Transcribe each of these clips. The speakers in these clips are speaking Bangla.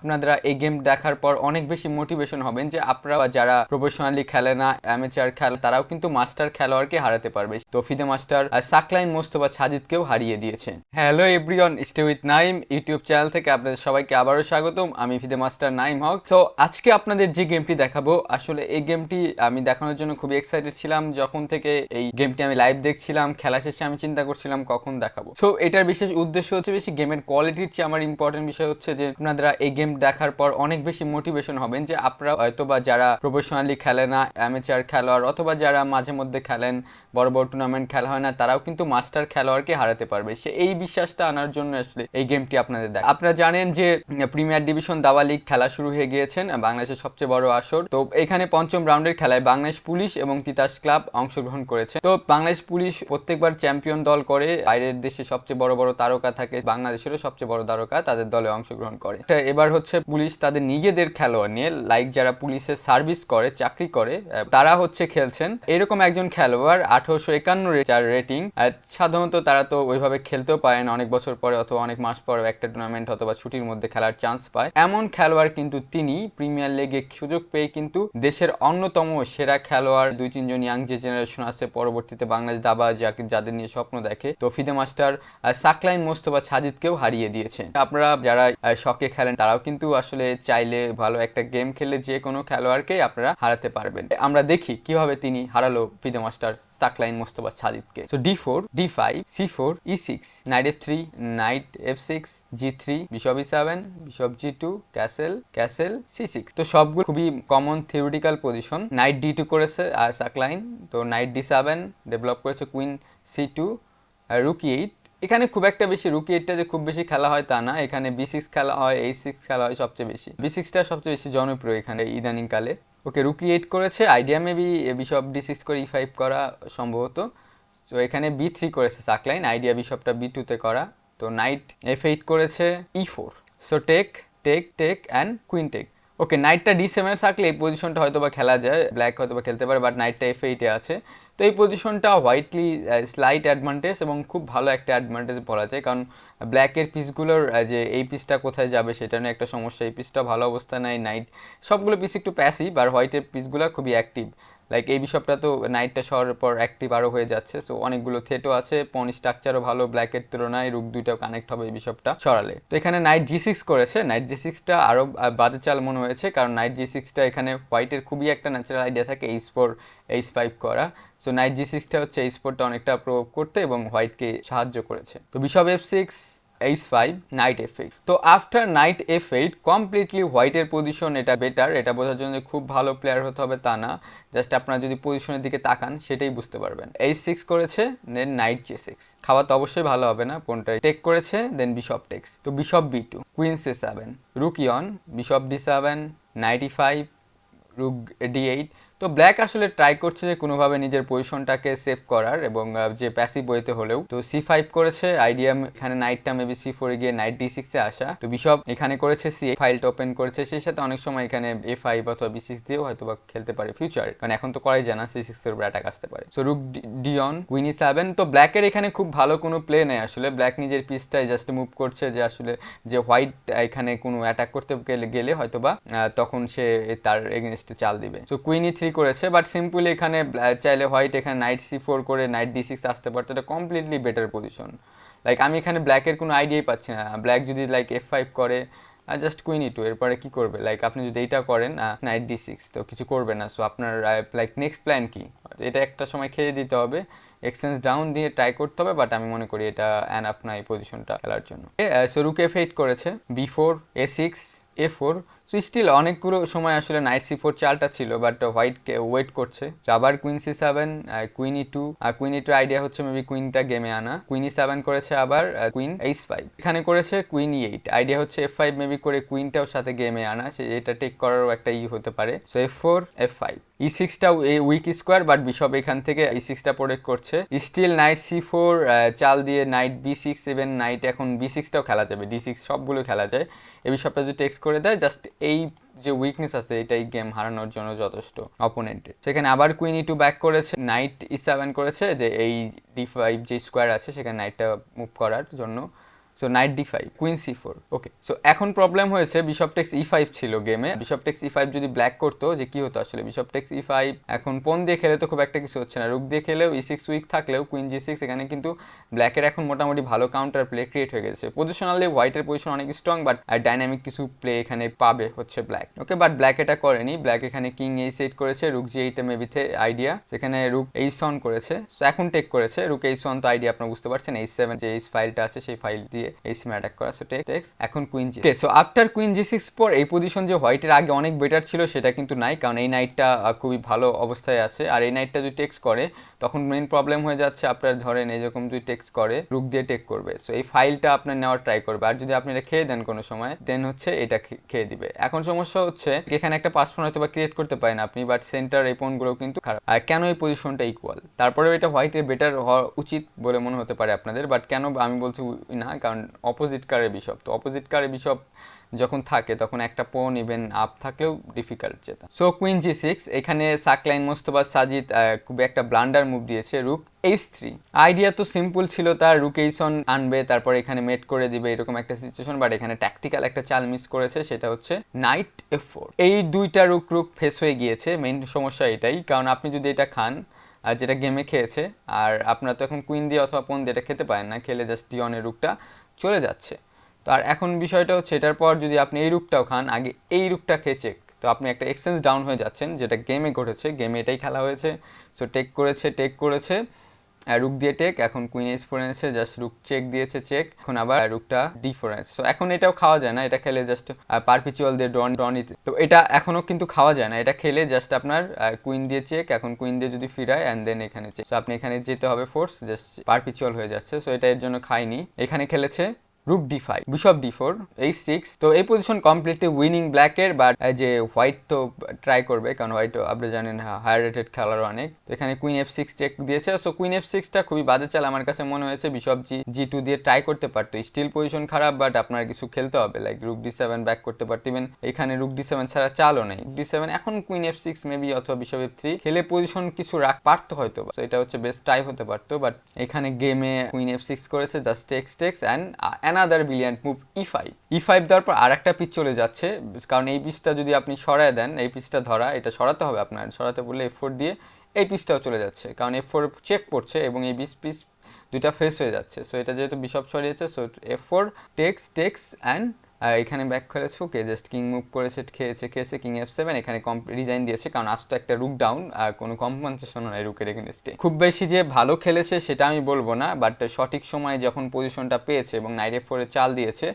আপনারা এই গেম দেখার পর অনেক বেশি মোটিভেশন হবেন যে আপনারা যারা প্রফেশনালি খেলে না অ্যামেচার খেলে, তারাও কিন্তু মাস্টার খেলোয়াড়কে হারাতে পারবে। তো ফিদে মাস্টার সাকলাইন মোস্তফা সাজিদকেও হারিয়ে দিয়েছে hello everyone stay with Naim YouTube channel থেকে আপনাদের সবাইকে আবারও স্বাগতম। আমি ফিদে মাস্টার নাইম হক। তো আজকে আপনাদের যে গেমটি দেখাবো, আসলে এই গেমটি আমি দেখানোর জন্য খুবই এক্সাইটেড ছিলাম। যখন থেকে এই গেমটি আমি লাইভ দেখছিলাম, খেলা শেষে আমি চিন্তা করছিলাম, কখন দেখাবো। সো এটার বিশেষ উদ্দেশ্য হচ্ছে বেশি গেমের কোয়ালিটির চেয়ে আমার ইম্পর্টেন্ট বিষয় হচ্ছে যে, আপনারা এই গেম দেখার পর অনেক বেশি মোটিভেশন হবেন যে আপনারা হয়তো বা যারা প্রফেশনালি খেলে না অ্যামেচার খেলোয়াড় অথবা যারা মাঝে মধ্যে খেলেন, বড় বড় টুর্নামেন্ট খেলা হয় না, তারাও কিন্তু মাস্টার খেলোয়াড়কে হারাতে পারবে। সে এই বিশ্বাসটা আনার জন্য আসলে এই গেমটি আপনাদের দেখ আপনারা জানেন যে প্রিমিয়ার ডিভিশন দাবা লিগ খেলা শুরু হয়ে গিয়েছেন, বাংলাদেশের সবচেয়ে বড় আসর। তো এখানে পঞ্চম রাউন্ডের খেলায় বাংলাদেশ পুলিশ এবং তিতাস ক্লাব অংশগ্রহণ করেছে। তো বাংলাদেশ পুলিশ প্রত্যেকবার চ্যাম্পিয়ন দল করে, বাইরের দেশে সবচেয়ে বড় বড় তারকা থাকে, বাংলাদেশেরও সবচেয়ে বড় তারকা তাদের দলে অংশগ্রহণ করে। এবার হচ্ছে পুলিশ তাদের নিজেদের খেলোয়াড় নিয়ে লাইক যারা পুলিশের সার্ভিস করে, চাকরি করে তারা হচ্ছে খেলছেন। এরকম একজন খেলোয়াড় আঠারোশো একান্ন যার রেটিং সাধারণত তারা তো ওইভাবে খেলতেও পারে না, অনেক বছর পরে অথবা অনেক মাস পরে একটা টুর্নামেন্ট অথবা ছুটির মধ্যে খেলার চান্স পায়। এমন খেলোয়াড় কিন্তু তিনি প্রিমিয়ার লিগে সুযোগ পেয়ে কিন্তু দেশের অন্যতম সেরা খেলোয়াড়, দুই তিনজন ইয়াং যে জেনারেশন আছে, পরবর্তীতে বাংলাদেশ দাবা যাকে, যাদের নিয়ে স্বপ্ন দেখে তো ফিদে মাস্টার সাকলাইন মোস্তফা সাজিদকেও হারিয়ে দিয়েছে আপনারা যারা শখে খেলেন, তারাও কিন্তু আসলে চাইলে ভালো একটা গেম খেলে যে কোনো খেলোয়াড়কেই আপনারা হারাতে পারবেন। আমরা দেখি কীভাবে তিনি হারালো ফিদে মাস্টার সাকলাইন মোস্তফা সাজিদকে তো D four D five C four E six knight F three knight F six G three bishop E seven bishop G two castle castle C six তো সবগুলো খুবই common theoretical position knight D two করেছে, আর সাকলাইন তো নাইট ডি সেভেন ডেভেলপ করেছে queen C two rook E eight এখানে খুব একটা বেশি রুকি এইটটা যে খুব বেশি খেলা হয় তা না। এখানে বি সিক্স খেলা হয় এই সিক্স খেলা হয় সবচেয়ে বেশি। বি সিক্সটা সবচেয়ে বেশি জনপ্রিয় এখানে ইদানিং কালে ওকে রুকি এইট করেছে idea maybe bishop D six করে ই ফাইভ করা সম্ভবত। তো এখানে বি থ্রি করেছে সাকলাইন আইডিয়া বিশপটা বি টুতে করা। তো নাইট এফ এইট করেছে E four so take take take and queen take okay নাইটটা D সেভেনে থাকলে এই পজিশনটা হয়তো বা খেলা যায় ব্ল্যাক হয়তো বা খেলতে পারে বাট নাইটটা এফ এইটে আছে। তো এই পজিশনটা হোয়াইটলি স্লাইট অ্যাডভান্টেজ এবং খুব ভালো একটা অ্যাডভান্টেজ বলা যায়। কারণ ব্ল্যাকের পিসগুলোর যে এই পিসটা কোথায় যাবে সেটা নিয়ে একটা সমস্যা। এই পিসটা ভালো অবস্থা নেয় নাইট সবগুলো পিস একটু প্যাসিভ আর হোয়াইটের পিসগুলো খুবই অ্যাক্টিভ লাইক এই বিশপটা তো নাইটটা সরার পর অ্যাক্টিভ আরও হয়ে যাচ্ছে। সো অনেকগুলো থ্রেটও আছে পন স্ট্রাকচারও ভালো ব্ল্যাকের তুলনায় রুক দুইটাও কানেক্ট হবে এই বিশপটা সরালে তো এখানে নাইট জি সিক্স করেছে। নাইট জি সিক্সটা আরও বাজে চাল মনে হয়েছে। কারণ নাইট জি সিক্সটা এখানে হোয়াইটের খুবই একটা ন্যাচারাল আইডিয়া থাকে এইস ফোর এইচ ফাইভ করা। সো নাইট জি সিক্সটা হচ্ছে এই স্পোর্টটা অনেকটা প্রয়োগ করতে এবং হোয়াইটকে সাহায্য করেছে। তো bishop F six H five knight F eight তো after knight F eight completely হোয়াইটের পজিশন এটা বেটার এটা বোঝার জন্য খুব ভালো প্লেয়ার হতে হবে তা না। জাস্ট আপনারা যদি পজিশনের দিকে তাকান, সেটাই বুঝতে পারবেন। এইচ সিক্স করেছে দেন নাইট জে সিক্স খাওয়া তো অবশ্যই ভালো হবে না কোনটা টেক করেছে দেন বিশপ টেক্স তো bishop B two queen C seven রুকিয়ন bishop D seven ninety five rook D eight তো ব্ল্যাক আসলে ট্রাই করছে যে কোনোভাবে নিজের পজিশনটাকে সেভ করার এবং যে প্যাসিভ বইতে হলেও। তো সি ফাইভ করেছে আইডিয়া এখানে নাইটটা মেবি সি ফোরে গিয়ে নাইট ডি সিক্সে আসা। তো বিশপ এখানে করেছে সি ফাইলটা ওপেন করেছে, সেই সাথে অনেক সময় এখানে এ ফাইভ অথবা বি সিক্স দিয়েও হয়তো বা খেলতে পারে ফিউচার কারণ এখন তো করাই যায় না সি সিক্স এর উপর অ্যাটাক আসতে পারে। সো রুক ডিয়ন কুইনি সেভেন তো ব্ল্যাকের এখানে খুব ভালো কোনো প্লে নেই আসলে। ব্ল্যাক নিজের পিসটাই জাস্ট মুভ করছে যে আসলে যে হোয়াইট এখানে কোনো অ্যাটাক করতে গেলে হয়তো বা তখন সে তার এগেনস্টে চাল দিবে। সো কুইনি থ্রি করেছে বাট সিম্পলি এখানে চাইলে হোয়াইট এখানে নাইট সি ফোর করে নাইট ডি সিক্স আসতে পারতো। এটা কমপ্লিটলি বেটার পজিশন লাইক আমি এখানে ব্ল্যাকের কোনো আইডিয়াই পাচ্ছি না। ব্ল্যাক যদি লাইক এফ ফাইভ করে জাস্ট কুইনি টু এরপরে কি করবে? লাইক আপনি যদি এইটা করেন নাইট ডি সিক্স তো কিছু করবে না। সো আপনার লাইক নেক্সট প্ল্যান কি? এটা একটা সময় খেয়ে দিতে হবে। এক্সচেঞ্জ ডাউন দিয়ে ট্রাই করতে হবে বাট আমি মনে করি এটা অ্যান আপনার এই পজিশনটা খেলার জন্য। সো রুক এফ এইট করেছে। B four A six A four so still অনেকগুলো সময় আসলে নাইট সি ফোর চালটা ছিল বাট হোয়াইটকে ওয়েট করছে। আবার queen C seven queen E two আর কুইন ই টু আইডিয়া হচ্ছে মেবি কুইনটা গেমে আনা। কুইন ই সেভেন করেছে আবার কুইন এইচ ফাইভ এখানে করেছে কুইন ই এইট আইডিয়া হচ্ছে এফ ফাইভ মেবি করে কুইনটাও সাথে গেমে আনা। সে, এটা টেক করারও একটা ই হতে পারে। So F four F five E সিক্সটাও এই উইক স্কোয়ার বাট বিশপ এখান থেকে ই সিক্সটা প্রোটেক্ট করছে। স্টিল নাইট সি ফোর চাল দিয়ে knight B six even knight এখন বি সিক্সটাও খেলা যাবে। ডি সিক্স সবগুলো খেলা যায়। এই বিশপটা যদি টেক্স করে দেয় জাস্ট এই যে উইকনেস আছে, এটাই গেম হারানোর জন্য যথেষ্ট অপোনেন্টের সেখানে আবার কুইন ই টু ব্যাক করেছে। নাইট ই সেভেন করেছে, যে এই ডি ফাইভ যে স্কোয়ার আছে, সেখানে নাইটটা মুভ করার জন্য so knight D five queen C four okay so এখন প্রবলেম হয়েছে বিশপ টেক্স ই ফাইভ ছিল গেমে বিশপ টেক্স ই ফাইভ যদি ব্ল্যাক করতো, যে কি হতো আসলে? বিশপ টেক্স ই ফাইভ এখন পন দিয়ে খেলে তো খুব একটা কিছু হচ্ছে না। রুক দিয়ে খেলেও ই সিক্স উইক থাকলেও কুইন জি সিক্স এখানে কিন্তু ব্ল্যাকের এখন মোটামুটি ভালো কাউন্টার প্লে ক্রিয়েট হয়ে গেছে। পজিশনালি হোয়াইটের পজিশন অনেক স্ট্রং বাট ডাইনামিক কিছু প্লে এখানে পাবে হচ্ছে ব্ল্যাক ওকে বাট ব্ল্যাক এটা করেনি। ব্ল্যাক এখানে কিং এই সেট করেছে রুক জি এইটা মেবিতে আইডিয়া সেখানে রুক এইস অন করেছে। সো এখন টেক করেছে। রুক এইস অন তো আইডিয়া আপনারা বুঝতে পারছেন। এইস সেভেন যে এইস ফাইলটা আছে, সেই ফাইল দিয়ে এইস মে অ্যাটাক করা সো টেক টেক্স এখন queen G so after queen G six পর এই পজিশন যে হোয়াইটের আগে অনেক বেটার ছিল, সেটা কিন্তু নাই, কারণ এই নাইটটা খুবই ভালো অবস্থায় আছে। আর এই নাইটটা যদি টেক্স করে, তখন প্রবলেম হয়ে যাচ্ছে আপনার ধরেন এরকম যদি টেক্স করে রুক দিয়ে টেক করবে। সো এই ফাইলটা আপনার নেওয়ার ট্রাই করবে। আর যদি আপনি এটা খেয়ে দেন কোনো সময় দেন হচ্ছে এটা খেয়ে দিবে। এখন সমস্যা হচ্ছে, এখানে একটা পাসপোর্ট হয়তো বা ক্রিয়েট করতে পারেন আপনি বাট সেন্টার এই পয়েন্টগুলো কিন্তু খারাপ। আর কেন এই পজিশনটা ইকুয়াল তারপরেও এটা হোয়াইটের বেটার হওয়া উচিত বলে মনে হতে পারে আপনাদের বাট কেন আমি বলছি না কারণ অপোজিট কারের বিশপ। তো অপোজিট কারের বিশপ যখন থাকে, তখন একটা পোন ইভেন আপ থাকলেও ডিফিকাল্ট যেটা সো কুইন জি সিক্স এখানে সাকলাইন মোস্তফা সাজিদ খুবই একটা ব্লান্ডার মুভ দিয়েছে রুক এইচ থ্রি আইডিয়া তো সিম্পল ছিল, তার রুক এইসন আনবে, তারপর এখানে মেট করে দিবে, এরকম একটা সিচুয়েশন বাট এখানে ট্যাকটিক্যাল একটা চাল মিস করেছে, সেটা হচ্ছে নাইট এফ ফোর এই দুইটা রুক রুক ফেস হয়ে গিয়েছে মেইন সমস্যা এটাই। কারণ আপনি যদি এটা খান যেটা গেমে খেয়েছে, আর আপনারা তো এখন কুইন দিয়ে অথবা পোন দিয়ে এটা খেতে পারেন না, খেলে জাস্ট ডিওনের রুকটা চলে যাচ্ছে। তো আর এখন বিষয়টা হচ্ছে এটার পর যদি আপনি এই রুকটাও খান, আগে এই রুকটা খেয়ে চেক তো আপনি একটা এক্সচেঞ্জ ডাউন হয়ে যাচ্ছেন, যেটা গেমে ঘটেছে। গেমে এটাই খেলা হয়েছে। সো টেক করেছে টেক করেছে। রুক দিয়ে টেক, এখন কুইন এস ফোর এনেছে জাস্ট রুক চেক দিয়েছে চেক এখন আবার রুকটা ডি ফোর এনেছে। সো এখন এটাও খাওয়া যায় না, এটা খেলে জাস্ট পারপিচুয়াল দিয়ে ডন ডন তো এটা এখনও কিন্তু খাওয়া যায় না, এটা খেলে জাস্ট আপনার কুইন দিয়ে চেক এখন কুইন দিয়ে যদি ফিরায় অ্যান্ড দেন এখানে চেক সো আপনি এখানে যেতে হবে ফোর্স জাস্ট পারপিচুয়াল হয়ে যাচ্ছে। সো এটা এর জন্য খায়নি এখানে খেলেছে rook D five bishop D four E six তো এই পজিশন কমপ্লিটলি উইনিং ব্ল্যাকের বাট যে হোয়াইট তো ট্রাই করবে, কারণ হোয়াইট আপনি জানেন হায়ার রেটেড খেলার অনেক। তো এখানে কুইন এফ সিক্স চেক দিয়েছে। সো কুইন এফ সিক্সটা খুবই বাজে চাল। আমার কাছে মনে হয়েছে বিশপ জি জি টু দিয়ে ট্রাই করতে পারতো। স্টিল পজিশন খারাপ বাট আপনার কিছু খেলতে হবে। Like rook d seven back করতে পারতো। ইভেন এখানে রুক ডি সেভেন ছাড়া চালও নেই। ডি সেভেন এখন কুইন এফ সিক্স মেবি অথবা বিশপ এফ থ্রি খেলে পজিশন কিছু রাখ, পারতো হয়তো So এটা হচ্ছে বেস্ট ট্রাই হতে পারতো। বাট এখানে গেমে কুইন এফ সিক্স করেছে just takes takes and another brilliant move E five E five দেওয়ার পর আর একটা পিচ চলে যাচ্ছে, কারণ এই পিচটা যদি আপনি সরায় দেন, এই পিচটা ধরা, এটা সরাতে হবে আপনার, সরাতে বললে এফ ফোর দিয়ে এই পিসটাও চলে যাচ্ছে, কারণ এফ ফোর চেক পড়ছে এবং এই বিশ পিস দুইটা ফেস হয়ে যাচ্ছে। সো এটা যেহেতু bishop সরিয়েছে so F four takes takes and এখানে ব্যাক করেছে, ওকে জাস্ট কিং মুভ করেছে, খেয়েছে খেয়েছে কিং এফ সেভেন এখানে রিজাইন দিয়েছে, কারণ আজ তো একটা রুক ডাউন আর কোনো কম্পেনসেশনও নাই রুকের এগেনস্টে খুব বেশি যে ভালো খেলেছে সেটা আমি বলব না বাট সঠিক সময়ে যখন পজিশনটা পেয়েছে এবং নাইট এফ ফোরে চাল দিয়েছে,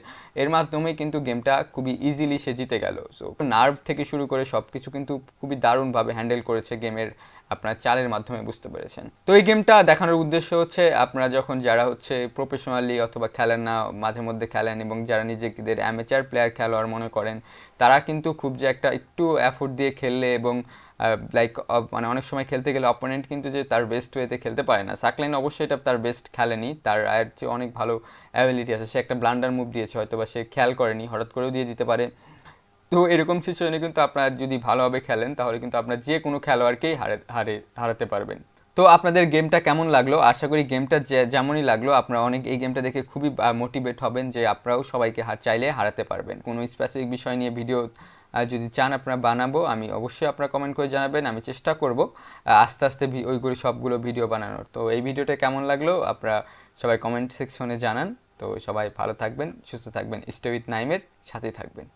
এর মাধ্যমে কিন্তু গেমটা খুবই ইজিলি সে জিতে গেল। সো নার্ভ থেকে শুরু করে সব কিছু কিন্তু খুবই দারুণভাবে হ্যান্ডেল করেছে গেমের আপনার চালের মাধ্যমে বুঝতে পেরেছেন। তো এই গেমটা দেখানোর উদ্দেশ্য হচ্ছে আপনারা যখন যারা হচ্ছে প্রফেশনালি অথবা খেলেন না, মাঝে মধ্যে খেলেন এবং যারা নিজেদের অ্যামেচার প্লেয়ার খেলোয়াড় মনে করেন, তারা কিন্তু খুব যে একটা একটু অ্যাফোর্ট দিয়ে খেললে এবং লাইক মানে অনেক সময় খেলতে গেলে অপোনেন্ট কিন্তু যে তার বেস্ট ওয়েতে খেলতে পারে না। সাকলাইন অবশ্যই এটা তার বেস্ট খেলেনি, তার আয়ের চেয়ে অনেক ভালো অ্যাবিলিটি আছে। সে একটা ব্লান্ডার মুভ দিয়েছে হয়তো বা সে খেয়াল করেনি, হঠাৎ করেও দিয়ে দিতে পারে। তো এরকম সিচুয়েশনে কিন্তু আপনারা যদি ভালোভাবে খেলেন, তাহলে কিন্তু আপনার যে কোনো খেলোয়াড়কেই হারে হারে, হারাতে পারবেন। তো আপনাদের গেমটা কেমন লাগল? আশা করি গেমটা যেমনই লাগল, আপনারা অনেক এই গেমটা দেখে খুবই মোটিভেট হবেন যে আপনারাও সবাইকে হার, চাইলে হারাতে পারবেন। কোনো স্পেসিফিক বিষয় নিয়ে ভিডিও যদি চান আপনারা বানাবো, আমি অবশ্যই আপনারা কমেন্ট করে জানাবেন, আমি চেষ্টা করব আস্তে আস্তে ওইগুলো সবগুলো ভিডিও বানানোর। তো এই ভিডিওটা কেমন লাগল? আপনারা সবাই কমেন্ট সেকশনে জানান। তো সবাই ভালো থাকবেন, সুস্থ থাকবেন স্টে উইথ নাইমের সাথেই থাকবেন।